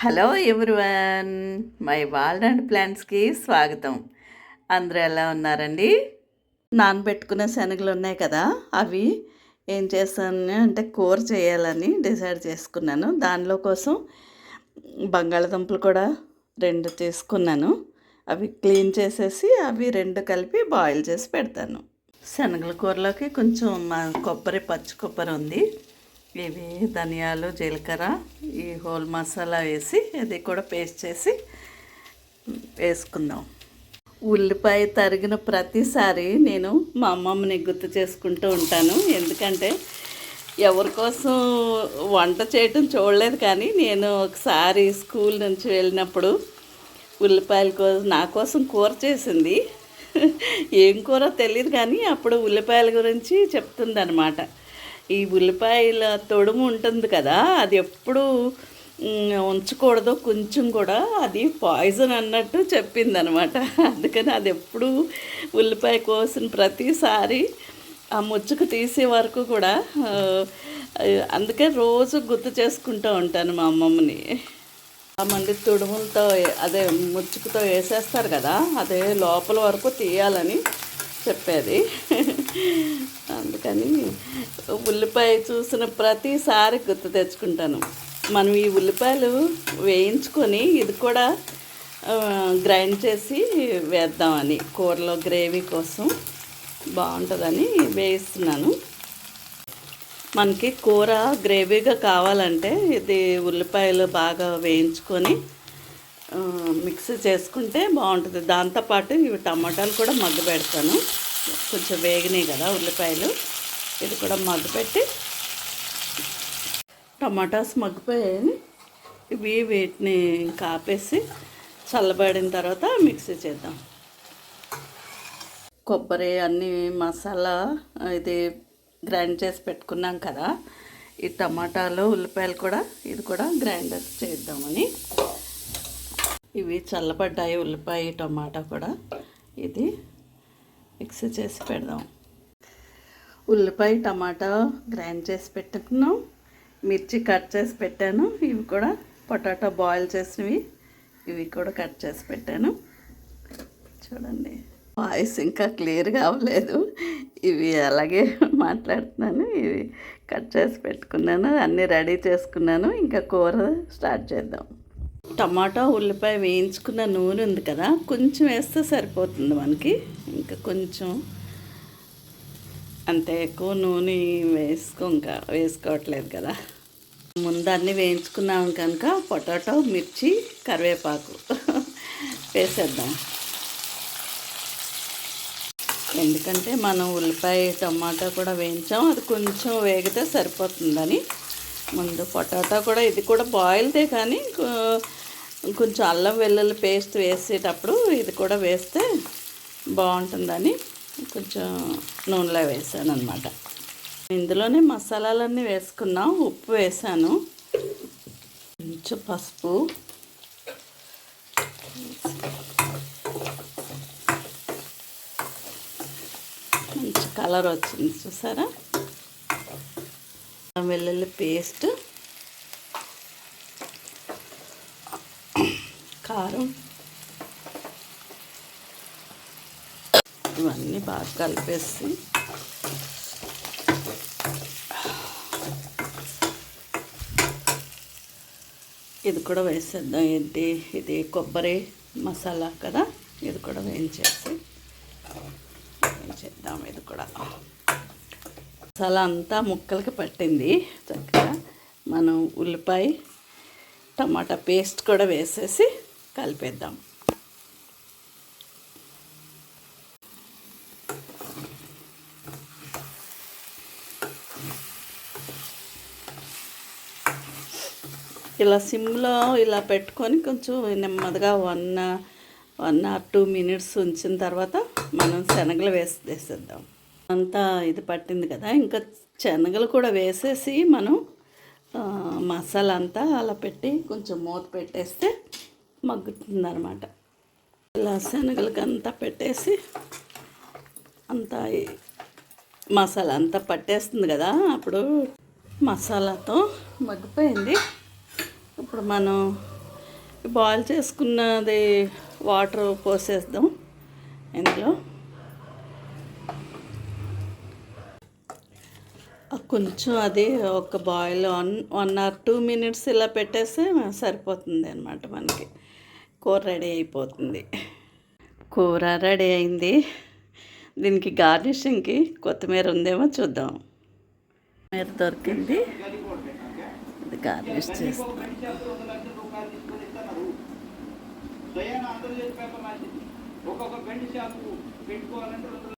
Hello everyone my world and ప్లాంట్స్కి స్వాగతం. అందరూ ఎలా ఉన్నారండి? నానబెట్టుకునే శనగలు ఉన్నాయి కదా అవి ఏం చేస్తాను అంటే కూర చేయాలని డిసైడ్ చేసుకున్నాను. దానిలో కోసం బంగాళదుంపలు కూడా రెండు తీసుకున్నాను. అవి క్లీన్ చేసేసి అవి రెండు కలిపి బాయిల్ చేసి పెడతాను. శనగల కూరలోకి కొంచెం మా కొబ్బరి పచ్చి కొబ్బరి ఉంది. ఇవి ధనియాలు జీలకర్ర ఈ హోల్ మసాలా వేసి ఇది కూడా పేస్ట్ చేసి వేసుకుందాం. ఉల్లిపాయ తరిగిన ప్రతిసారి నేను మా అమ్మమ్మని గుర్తు చేసుకుంటూ ఉంటాను. ఎందుకంటే ఎవరి కోసం వంట చేయటం చూడలేదు కానీ నేను ఒకసారి స్కూల్ నుంచి వెళ్ళినప్పుడు ఉల్లిపాయల కోసం నా కోసం కూర చేసింది. ఏం కూర తెలియదు కానీ అప్పుడు ఉల్లిపాయల గురించి చెప్తుందనమాట ఈ ఉల్లిపాయల తొడుము ఉంటుంది కదా అది ఎప్పుడు ఉంచకూడదు. కొంచెం కూడా అది పాయిజన్ అన్నట్టు చెప్పింది అనమాట అందుకని అది ఎప్పుడు ఉల్లిపాయ కోసిన ప్రతిసారి ఆ ముచ్చుకు తీసే వరకు కూడా అందుకే రోజు గుర్తు చేసుకుంటూ ఉంటాను మా అమ్మమ్మని. మంది తుడుములతో అదే ముచ్చుకుతో వేసేస్తారు కదా అదే లోపల వరకు తీయాలని చెప్పేది. అందుకని ఉల్లిపాయ చూసిన ప్రతిసారి గుర్తు తెచ్చుకుంటాను. మనం ఈ ఉల్లిపాయలు వేయించుకొని ఇది కూడా గ్రైండ్ చేసి వేద్దామని కూరలో గ్రేవీ కోసం బాగుంటుందని వేయిస్తున్నాను. మనకి కూర గ్రేవీగా కావాలంటే ఇది ఉల్లిపాయలు బాగా వేయించుకొని మిక్సీ చేసుకుంటే బాగుంటుంది. దాంతోపాటు ఇవి టమాటాలు కూడా మగ్గు పెడతాను. కొంచెం వేగినాయి కదా ఉల్లిపాయలు. ఇది కూడా మగ్గు పెట్టి టమాటాస్ మగ్గిపోయాయని ఇవి వీటిని కాపేసి చల్లబడిన తర్వాత మిక్సీ చేద్దాం. కొబ్బరి అన్ని మసాలా ఇది గ్రైండ్ చేసి పెట్టుకున్నాం కదా. ఈ టమాటాలు ఉల్లిపాయలు కూడా ఇది కూడా గ్రైండర్ చేద్దామని. ఇవి చల్లబడ్డాయి ఉల్లిపాయ టమాటా కూడా. ఇది మిక్స్ చేసి పెడదాం. ఉల్లిపాయ టమాటా గ్రైండ్ చేసి పెట్టుకున్నాం. మిర్చి కట్ చేసి పెట్టాను. ఇవి కూడా పొటాటో బాయిల్ చేసినవి. ఇవి కూడా కట్ చేసి పెట్టాను. చూడండి. వాయిస్ ఇంకా క్లియర్గా అవ్వలేదు ఇవి అలాగే మాట్లాడుతున్నాను. ఇవి కట్ చేసి పెట్టుకున్నాను. అన్నీ రెడీ చేసుకున్నాను. ఇంకా కూర స్టార్ట్ చేద్దాం. టమాటా ఉల్లిపాయ వేయించుకున్న నూనె ఉంది కదా కొంచెం వేస్తే సరిపోతుంది మనకి. ఇంకా కొంచెం అంత ఎక్కువ నూనె వేసుకో ఇంకా వేసుకోవట్లేదు కదా. ముందు అన్నీ వేయించుకున్నాం కనుక పొటాటో మిర్చి కరివేపాకు వేసేద్దాం. ఎందుకంటే మనం ఉల్లిపాయ టమాటా కూడా వేయించాం అది కొంచెం వేగితే సరిపోతుందని ముందు పొటాటో కూడా ఇది కూడా బాయిల్దే కానీ కొంచెం అల్లం వెల్లుల్లి పేస్ట్ వేసేటప్పుడు ఇది కూడా వేస్తే బాగుంటుందని కొంచెం నూనెలో వేసాను అనమాట ఇందులోనే మసాలాలన్నీ వేసుకున్నాం ఉప్పు వేసాను కొంచెం పసుపు. మంచి కలర్ వచ్చింది చూసారా? అల్లం వెల్లుల్లి పేస్ట్ కారం ఇవన్నీ బాగా కలిపేసి ఇది కూడా వేసేద్దాం. ఏంటి ఇది కొబ్బరి మసాలా కదా ఇది కూడా వేయించేసి వేయించేద్దాం ఇది కూడా. మసాలా అంతా ముక్కలకి పట్టింది. చక్కగా మనం ఉల్లిపాయ టమాటా పేస్ట్ కూడా వేసేసి కలిపేద్దాం. ఇలా సిమ్లో ఇలా పెట్టుకొని కొంచెం నెమ్మదిగా one one or two minutes ఉంచిన తర్వాత మనం శనగలు వేసి వేసేద్దాం. అంతా ఇది పట్టింది కదా. ఇంకా శనగలు కూడా వేసేసి మనం మసాలా అంతా అలా పెట్టి కొంచెం మూత పెట్టేస్తే మగ్గుతుంది అనమాట ఇలా శనగలకి అంతా పెట్టేసి అంతా మసాలా అంతా పట్టేస్తుంది కదా. అప్పుడు మసాలాతో మగ్గిపోయింది. ఇప్పుడు మనం బాయిల్ చేసుకున్నది వాటర్ పోసేద్దాం. ఇందులో కొంచెం అది ఒక boil one one or two minutes ఇలా పెట్టేస్తే సరిపోతుంది అనమాట మనకి. కూర రెడీ అయిపోతుంది. కూర రెడీ అయింది. దీనికి గార్నిషింగ్కి కొత్తిమీర ఉందేమో చూద్దాం. కొత్తిమీర దొరికింది. ఇది గార్నిష్ చేస్తాం ఒక్కొక్క బెండ్ షాపు పెట్టుకోవాలంటే